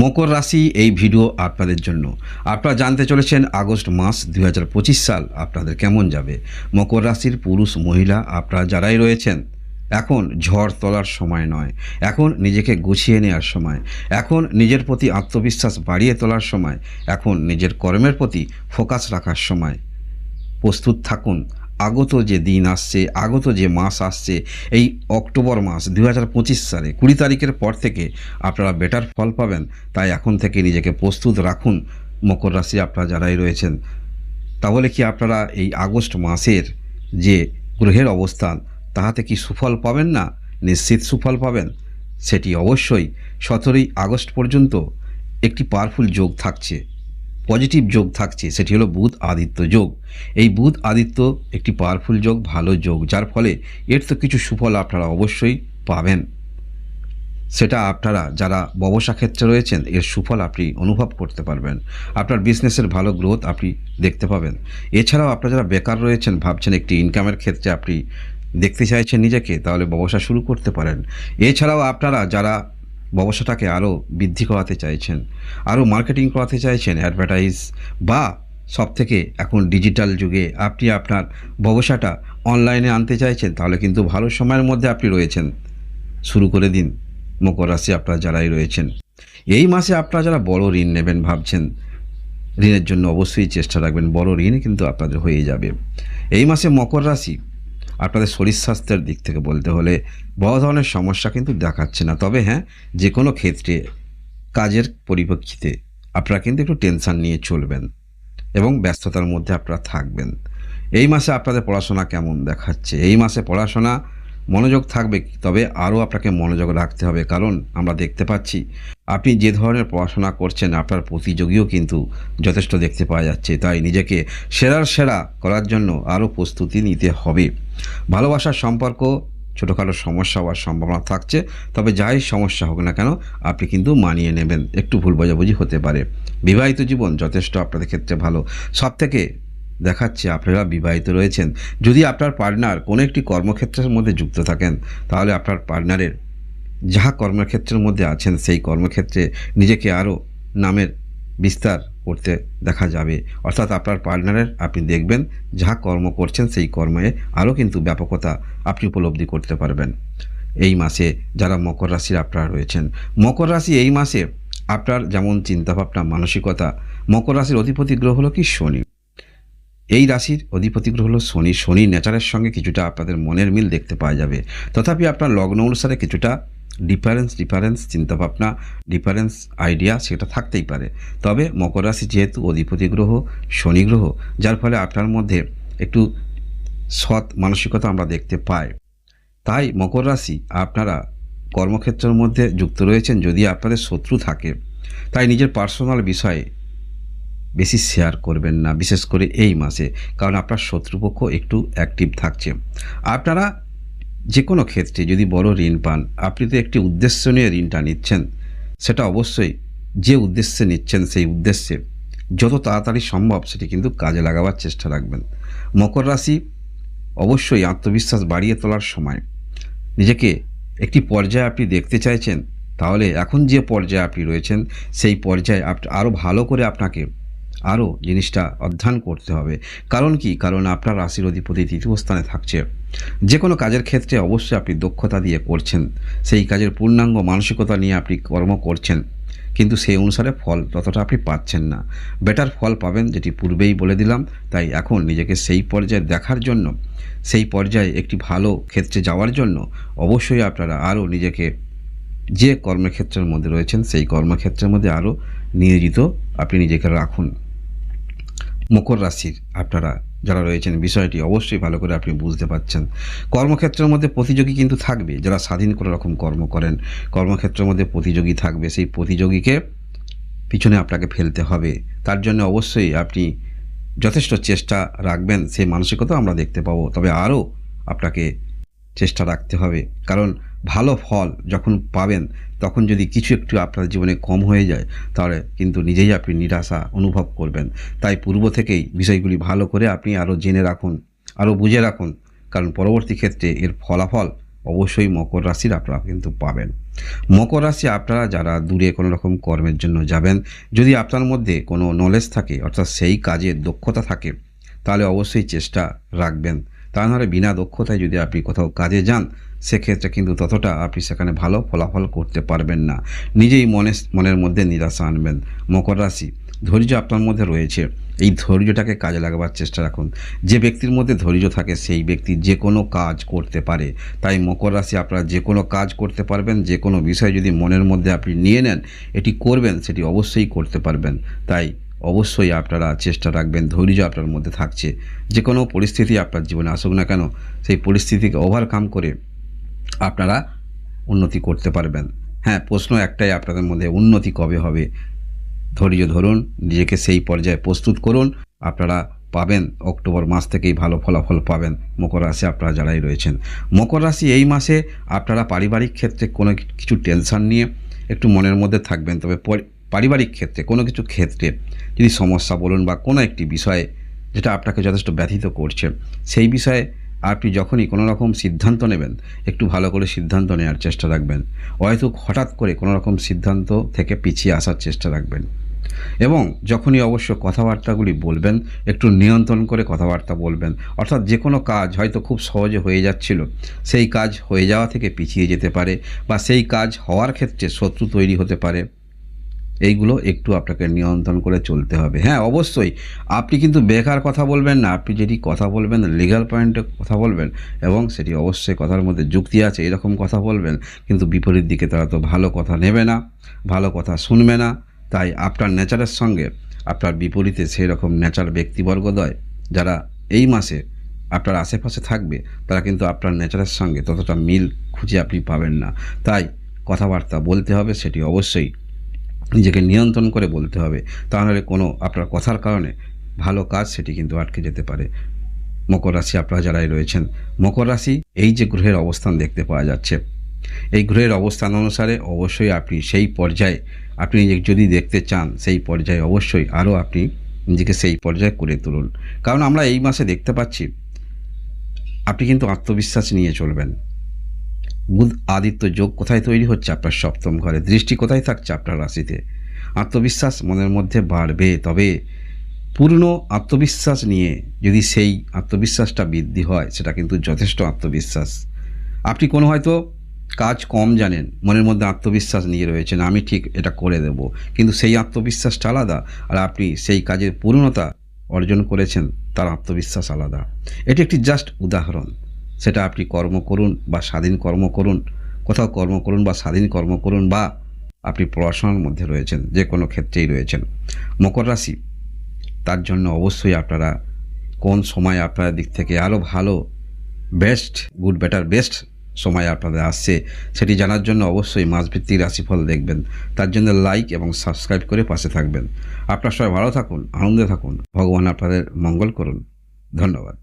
মকর রাশি এই ভিডিও আপনাদের জন্য। আপনারা জানতে চলেছেন আগস্ট মাস দু হাজার পঁচিশ সাল আপনাদের কেমন যাবে। মকর রাশির পুরুষ, মহিলা, আপনারা যারাই রয়েছেন, এখন ঝড় তোলার সময় নয়। এখন নিজেকে গুছিয়ে নেওয়ার সময়। এখন নিজের প্রতি আত্মবিশ্বাস বাড়িয়ে তোলার সময়। এখন নিজের কর্মের প্রতি ফোকাস রাখার সময়। প্রস্তুত থাকুন। আগত যে দিন আসছে, আগত যে মাস আসছে, এই অক্টোবর মাস দু হাজার পঁচিশ সালে কুড়ি তারিখের পর থেকে আপনারা বেটার ফল পাবেন। তাই এখন থেকে নিজেকে প্রস্তুত রাখুন। মকর রাশি আপনারা যারাই রয়েছেন, তাহলে কি আপনারা এই আগস্ট মাসের যে গ্রহের অবস্থান, তাহাতে কি সুফল পাবেন না? নিশ্চিত সুফল পাবেন। সেটি অবশ্যই সতেরোই আগস্ট পর্যন্ত একটি পাওয়ারফুল যোগ থাকছে। পজিটিভ যোগ থাকছে, সেটি হলো বুধ আদিত্য যোগ। এই বুধ আদিত্য একটি পাওয়ারফুল যোগ, ভালো যোগ, যার ফলে এর তো কিছু সুফল আপনারা অবশ্যই পাবেন। সেটা আপনারা যারা ব্যবসা ক্ষেত্রে রয়েছেন, এর সুফল আপনি অনুভব করতে পারবেন। আপনার বিজনেসের ভালো গ্রোথ আপনি দেখতে পাবেন। এছাড়াও আপনারা যারা বেকার রয়েছেন, ভাবছেন একটি ইনকামের ক্ষেত্রে আপনি দেখতে চাইছেন নিজেকে, তাহলে ব্যবসা শুরু করতে পারেন। এছাড়াও আপনারা যারা ব্যবসাটাকে আরও বৃদ্ধি করাতে চাইছেন আরও মার্কেটিং করাতে চাইছেন অ্যাডভার্টাইজ বা সব থেকে এখন ডিজিটাল যুগে আপনি আপনার ব্যবসাটা অনলাইনে আনতে চাইছেন, তাহলে কিন্তু ভালো সময়ের মধ্যে আপনি রয়েছেন। শুরু করে দিন, মকর রাশি আপনারা যারাই রয়েছেন। এই মাসে আপনারা যারা বড় ঋণ নেবেন ভাবছেন, ঋণের জন্য অবশ্যই চেষ্টা রাখবেন, বড় ঋণ কিন্তু আপনাদের হয়ে যাবে। এই মাসে মকর রাশি আপনাদের শরীর স্বাস্থ্যের দিক থেকে বলতে হলে বড় ধরনের সমস্যা কিন্তু দেখাচ্ছে না। তবে হ্যাঁ যে কোনো ক্ষেত্রে কাজের পরিপ্রেক্ষিতে আপনারা কিন্তু একটু টেনশন নিয়ে চলবেন এবং ব্যস্ততার মধ্যে আপনারা থাকবেন। এই মাসে আপনাদের পড়াশোনা কেমন দেখাচ্ছে? এই মাসে পড়াশোনা মনোযোগ থাকবে তবে আরও আপনাকে মনোযোগ রাখতে হবে, কারণ আমরা দেখতে পাচ্ছি আপনি যে ধরনের পড়াশোনা করছেন, আপনার প্রতিযোগীও কিন্তু যথেষ্ট দেখতে পাওয়া যাচ্ছে। তাই নিজেকে সেরার সেরা করার জন্য আরও প্রস্তুতি নিতে হবে। ভালোবাসার সম্পর্ক, ছোটোখাটো সমস্যা হওয়ার সম্ভাবনা থাকছে, তবে যাই সমস্যা হোক না কেন, আপনি কিন্তু মানিয়ে নেবেন। একটু ভুল বোঝাবুঝি হতে পারে। বিবাহিত জীবন যথেষ্ট আপনাদের ক্ষেত্রে ভালো। সব থেকে দেখাচ্ছে আপনারা বিবাহিত রয়েছেন। যদি আপনার পার্টনার কোনো একটি কর্মক্ষেত্রের মধ্যে যুক্ত থাকেন, তাহলে আপনার পার্টনারের যাহা কর্মক্ষেত্রের মধ্যে আছেন, সেই কর্মক্ষেত্রে নিজেকে আরও নামের বিস্তার করতে দেখা যাবে। অর্থাৎ আপনার পার্টনারের আপনি দেখবেন যা কর্ম করছেন সেই কর্মে আরও কিন্তু ব্যাপকতা আপনি উপলব্ধি করতে পারবেন। এই মাসে যারা মকর রাশির আপনারা রয়েছেন, মকর রাশি এই মাসে আপনার যেমন চিন্তাভাবনা, মানসিকতা, মকর রাশির অধিপতি গ্রহ হলো কি শনি। এই রাশির অধিপতি গ্রহ হলো শনি। শনি নেচারের সঙ্গে কিছুটা আপনাদের মনের মিল দেখতে পাওয়া যাবে। তথাপি আপনার লগ্ন অনুসারে কিছুটা ডিফারেন্স ডিফারেন্স চিন্তাভাবনা, ডিফারেন্স আইডিয়া সেটা থাকতেই পারে। তবে মকর রাশি যেহেতু অধিপতি গ্রহ, শনি গ্রহ, যার ফলে আপনার মধ্যে একটু সৎ মানসিকতা আমরা দেখতে পাই। তাই মকর রাশি আপনারা কর্মক্ষেত্রের মধ্যে যুক্ত রয়েছেন যদি আপনাদের শত্রু থাকে। তাই নিজের পার্সোনাল বিষয়ে বেশি শেয়ার করবেন না, বিশেষ করে এই মাসে। কারণ আপনার শত্রুপক্ষ একটু অ্যাক্টিভ থাকছে। আপনারা যে কোনো ক্ষেত্রে যদি বড় ঋণ পান, আপনি তো একটি উদ্দেশ্য নিয়ে ঋণটা নিচ্ছেন। সেটা অবশ্যই যে উদ্দেশ্যে নিচ্ছেন সেই উদ্দেশ্যে। যত তাড়াতাড়ি সম্ভব সেটি কিন্তু কাজে লাগাবার চেষ্টা রাখবেন। মকর রাশি অবশ্যই আত্মবিশ্বাস বাড়িয়ে তোলার সময়। নিজেকে একটি পর্যায়ে আপনি দেখতে চাইছেন, তাহলে এখন যে পর্যায়ে আপনি রয়েছেন, সেই পর্যায়ে আরও ভালো করে আপনাকে আরও জিনিসটা অধ্যয়ন করতে হবে। কারণ কি? কারণ আপনার রাশির অধিপতি তৃতীয় স্থানে থাকছে। যে কোনো কাজের ক্ষেত্রে অবশ্যই আপনি দক্ষতা দিয়ে করছেন। সেই কাজের পূর্ণাঙ্গ মানসিকতা নিয়ে আপনি কর্ম করছেন। কিন্তু সেই অনুসারে ফল ততটা আপনি পাচ্ছেন না। বেটার ফল পাবেন যেটি পূর্বেই বলে দিলাম। তাই এখন নিজেকে সেই পর্যায়ে দেখার জন্য, সেই পর্যায়ে একটি ভালো ক্ষেত্রে যাওয়ার জন্য অবশ্যই আপনারা আরও নিজেকে যে কর্মক্ষেত্রের মধ্যে রয়েছেন, সেই কর্মক্ষেত্রের মধ্যে আরও নিয়োজিত আপনি নিজেকে রাখুন। মকর রাশির আপনারা যারা রয়েছেন, বিষয়টি অবশ্যই ভালো করে আপনি বুঝতে পারছেন। কর্মক্ষেত্রের মধ্যে প্রতিযোগী কিন্তু থাকবে, যারা স্বাধীন কোনো রকম কর্ম করেন। কর্মক্ষেত্রের মধ্যে প্রতিযোগী থাকবে, সেই প্রতিযোগীকে পিছনে আপনাকে ফেলতে হবে। তার জন্য অবশ্যই আপনি যথেষ্ট চেষ্টা রাখবেন, সেই মানসিকতা আমরা দেখতে পাবো। তবে আরও আপনাকে চেষ্টা রাখতে হবে। কারণ ভালো ফল যখন পাবেন, তখন যদি কিছু একটু আপনার জীবনে কম হয়ে যায়, তাহলে কিন্তু নিজেই আপনি নিরাশা অনুভব করবেন। তাই পূর্ব থেকেই বিষয়গুলি ভালো করে আপনি আরও জেনে রাখুন, আরও বুঝে রাখুন, কারণ পরবর্তী ক্ষেত্রে এর ফলাফল অবশ্যই মকর রাশির আপনারা কিন্তু পাবেন। মকর রাশি আপনারা যারা দূরে কোনো রকম কর্মের জন্য যাবেন, যদি আপনার মধ্যে কোনো নলেজ থাকে, অর্থাৎ সেই কাজে দক্ষতা থাকে, তাহলে অবশ্যই চেষ্টা রাখবেন। তা নাহলে বিনা দক্ষতায় যদি আপনি কোথাও কাজে যান, সেক্ষেত্রে কিন্তু ততটা আপনি সেখানে ভালো ফলাফল করতে পারবেন না। নিজেই মনে মনের মধ্যে নিরাশা আনবেন। মকর রাশি, ধৈর্য আপনার মধ্যে রয়েছে। এই ধৈর্যটাকে কাজে লাগাবার চেষ্টা রাখুন। যে ব্যক্তির মধ্যে ধৈর্য থাকে, সেই ব্যক্তি যে কোনো কাজ করতে পারে। তাই মকর রাশি, আপনারা যে কোনো কাজ করতে পারবেন যে কোনো বিষয় যদি মনের মধ্যে আপনি নিয়ে নেন, এটি করবেন, সেটি অবশ্যই করতে পারবেন। তাই অবশ্যই আপনারা চেষ্টা রাখবেন, ধৈর্য আপনার মধ্যে থাকছে। যে কোনো পরিস্থিতি আপনার জীবনে আসুক না কেন, সেই পরিস্থিতিকে ওভারকাম করে আপনারা উন্নতি করতে পারবেন। হ্যাঁ প্রশ্ন একটাই আপনাদের মধ্যে, উন্নতি কবে হবে? ধৈর্য ধরুন, নিজেকে সেই পর্যায়ে প্রস্তুত করুন, আপনারা পাবেন, অক্টোবর মাস থেকেই ভালো ফলাফল পাবেন, মকর রাশি আপনারা যারাই রয়েছেন। মকর রাশি এই মাসে আপনারা পারিবারিক ক্ষেত্রে কোনো কিছু টেনশন নিয়ে একটু মনের মধ্যে থাকবেন, তবে পারিবারিক ক্ষেত্রে, কোনো কিছু ক্ষেত্রে যদি সমস্যা বলুন বা কোনো একটি বিষয়ে যেটা আপনাকে যথেষ্ট ব্যথিত করছে, সেই বিষয়ে আপনি যখনই কোনো রকম সিদ্ধান্ত নেবেন, একটু ভালো করে সিদ্ধান্ত নেওয়ার চেষ্টা রাখবেন। হয়তো হঠাৎ করে কোনো রকম সিদ্ধান্ত থেকে পিছিয়ে আসার চেষ্টা রাখবেন। এবং যখনই অবশ্য কথাবার্তাগুলি বলবেন, একটু নিয়ন্ত্রণ করে কথাবার্তা বলবেন, অর্থাৎ যে কোনো কাজ হয়তো খুব সহজে হয়ে যাচ্ছিল, সেই কাজ হয়ে যাওয়া থেকে পিছিয়ে যেতে পারে বা সেই কাজ হওয়ার ক্ষেত্রে শত্রু তৈরি হতে পারে। এইগুলো একটু আপনাকে নিয়ন্ত্রণ করে চলতে হবে। হ্যাঁ অবশ্যই। আপনি কিন্তু বেকার কথা বলবেন না, আপনি যেটি কথা বলবেন লিগ্যাল পয়েন্টে কথা বলবেন এবং সেটি অবশ্যই কথার মধ্যে যুক্তি আছে, এরকম কথা বলবেন, কিন্তু বিপরীত দিকে তারা তো ভালো কথা নেবে না, ভালো কথা শুনবে না। তাই আপনার নেচারের সঙ্গে আপনার বিপরীতে সেই রকম নেচার ব্যক্তিবর্গদয় যারা এই মাসে আপনার আশেপাশে থাকবে, তারা কিন্তু আপনার নেচারের সঙ্গে ততটা মিল খুঁজে আপনি পাবেন না। তাই কথাবার্তা বলতে হবে, সেটি অবশ্যই নিজেকে নিয়ন্ত্রণ করে বলতে হবে। তাহলে কোনো আপনার কথার কারণে ভালো কাজ সেটি কিন্তু আটকে যেতে পারে। মকর রাশি আপনারা যারাই রয়েছেন, মকর রাশি এই যে গ্রহের অবস্থান দেখতে পাওয়া যাচ্ছে। এই গ্রহের অবস্থান অনুসারে অবশ্যই আপনি সেই পর্যায়ে, আপনি নিজে- যদি দেখতে চান সেই পর্যায়ে অবশ্যই আরও আপনি নিজেকে সেই পর্যায়ে করে তুলুন। কারণ আমরা এই মাসে দেখতে পাচ্ছি, আপনি কিন্তু আত্মবিশ্বাস নিয়ে চলবেন। বুধ আদিত্য যোগ কোথায় তৈরি হচ্ছে আপনার সপ্তম ঘরে? দৃষ্টি কোথায় থাকছে আপনার রাশিতে? আত্মবিশ্বাস মনের মধ্যে বাড়বে, তবে পূর্ণ আত্মবিশ্বাস নিয়ে যদি সেই আত্মবিশ্বাসটা বৃদ্ধি হয়, সেটা কিন্তু যথেষ্ট আত্মবিশ্বাস। আপনি কোনো হয়তো কাজ কম জানেন, মনের মধ্যে আত্মবিশ্বাস নিয়ে রয়েছেন, আমি ঠিক এটা করে দেব। কিন্তু সেই আত্মবিশ্বাসটা আলাদা, আর আপনি সেই কাজের পূর্ণতা অর্জন করেছেন, তার আত্মবিশ্বাস আলাদা। এটি একটি জাস্ট উদাহরণ। সেটা আপনি কর্ম করুন বা স্বাধীন কর্ম করুন, কোথাও কর্ম করুন বা স্বাধীন কর্ম করুন বা আপনি পড়াশোনার মধ্যে রয়েছেন, যে কোনো ক্ষেত্রেই রয়েছেন। মকর রাশি, তার জন্য অবশ্যই আপনারা কোন সময় আপনার দিক থেকে আরও ভালো বেস্ট গুড বেটার বেস্ট সময় আপনাদের আসছে, সেটি জানার জন্য অবশ্যই মাসভিত্তিক রাশিফল দেখবেন। তার জন্য লাইক এবং সাবস্ক্রাইব করে পাশে থাকবেন। আপনার সবাই ভালো থাকুন, আনন্দে থাকুন, ভগবান আপনাদের মঙ্গল করুন। ধন্যবাদ।